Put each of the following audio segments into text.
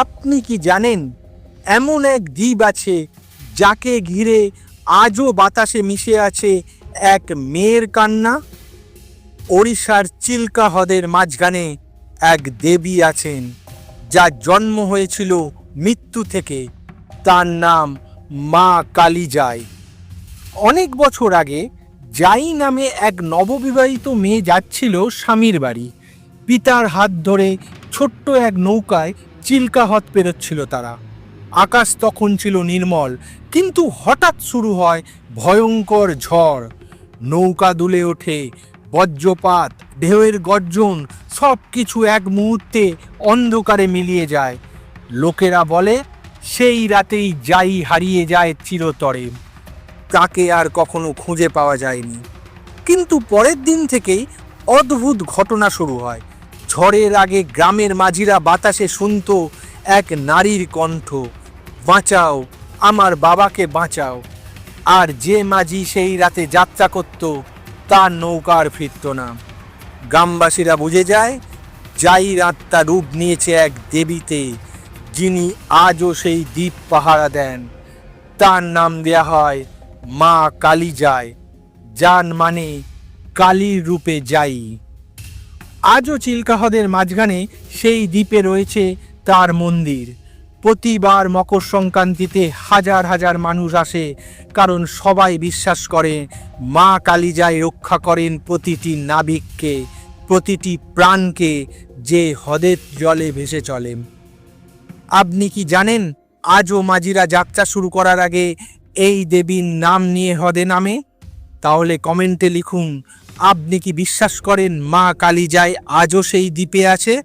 আপনি কি জানেন, এমন এক দ্বীপ আছে যাকে ঘিরে আজও বাতাসে মিশে আছে এক মেয়ের কান্না? ওড়িশার চিল্কা হ্রদের মাঝখানে এক দেবী আছেন, যার জন্ম হয়েছিল মৃত্যু থেকে। তার নাম মা কালী কালীজাই। অনেক বছর আগে জাই নামে এক নববিবাহিত মেয়ে যাচ্ছিল স্বামীর বাড়ি। পিতার হাত ধরে ছোট্ট এক নৌকায় চিল্কা হ্রদ পেরোচ্ছিল তারা। আকাশ তখন ছিল নির্মল, কিন্তু হঠাৎ শুরু হয় ভয়ঙ্কর ঝড়। নৌকা দুলে ওঠে, বজ্রপাত, ঢেউয়ের গর্জন সব কিছু এক মুহূর্তে অন্ধকারে মিলিয়ে যায়। লোকেরা বলে, সেই রাতেই যাই হারিয়ে যায় চিরতরে। তাকে আর কখনো খুঁজে পাওয়া যায়নি। কিন্তু পরের দিন থেকেই অদ্ভুত ঘটনা শুরু হয়। ঝড়ের আগে গ্রামের মাঝিরা বাতাসে শুনত এক নারীর কণ্ঠ, বাঁচাও, আমার বাবাকে বাঁচাও। আর যে মাঝি সেই রাতে যাত্রা করত, তার নৌকার ফিরত না। গ্রামবাসীরা বুঝে যায় যাই রাতটা রূপ নিয়েছে এক দেবীতে, যিনি আজও সেই দ্বীপ পাহারা দেন। তার নাম দেয়া হয় মা কালী যায় যান মানে কালীর রূপে যাই। আজও চিল্কা হ্রদের মাঝখানে সেই দ্বীপে রয়েছে তার মন্দির। প্রতিবার মকর সংক্রান্তিতে হাজার হাজার মানুষ আসে, কারণ সবাই বিশ্বাস করে, মা কালীজাই রক্ষা করেন প্রতিটি নাবিককে, প্রতিটি প্রাণকে যে হ্রদের জলে ভেসে চলে। আপনি কি জানেন, আজও মাঝিরা যাত্রা শুরু করার আগে এই দেবীর নাম নিয়ে হ্রদে নামে? তাহলে কমেন্টে লিখুন আপনি কি বিশ্বাস করেন মা কালী যায় আজও সেই দ্বীপে আছে?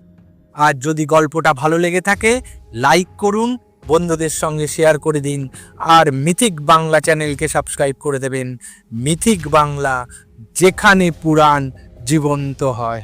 আর যদি গল্পটা ভালো লেগে থাকে লাইক করুন, বন্ধুদের সঙ্গে শেয়ার করে দিন, আর মিথিক বাংলা চ্যানেলকে সাবস্ক্রাইব করে দেবেন। মিথিক বাংলা, যেখানে পুরাণ জীবন্ত হয়।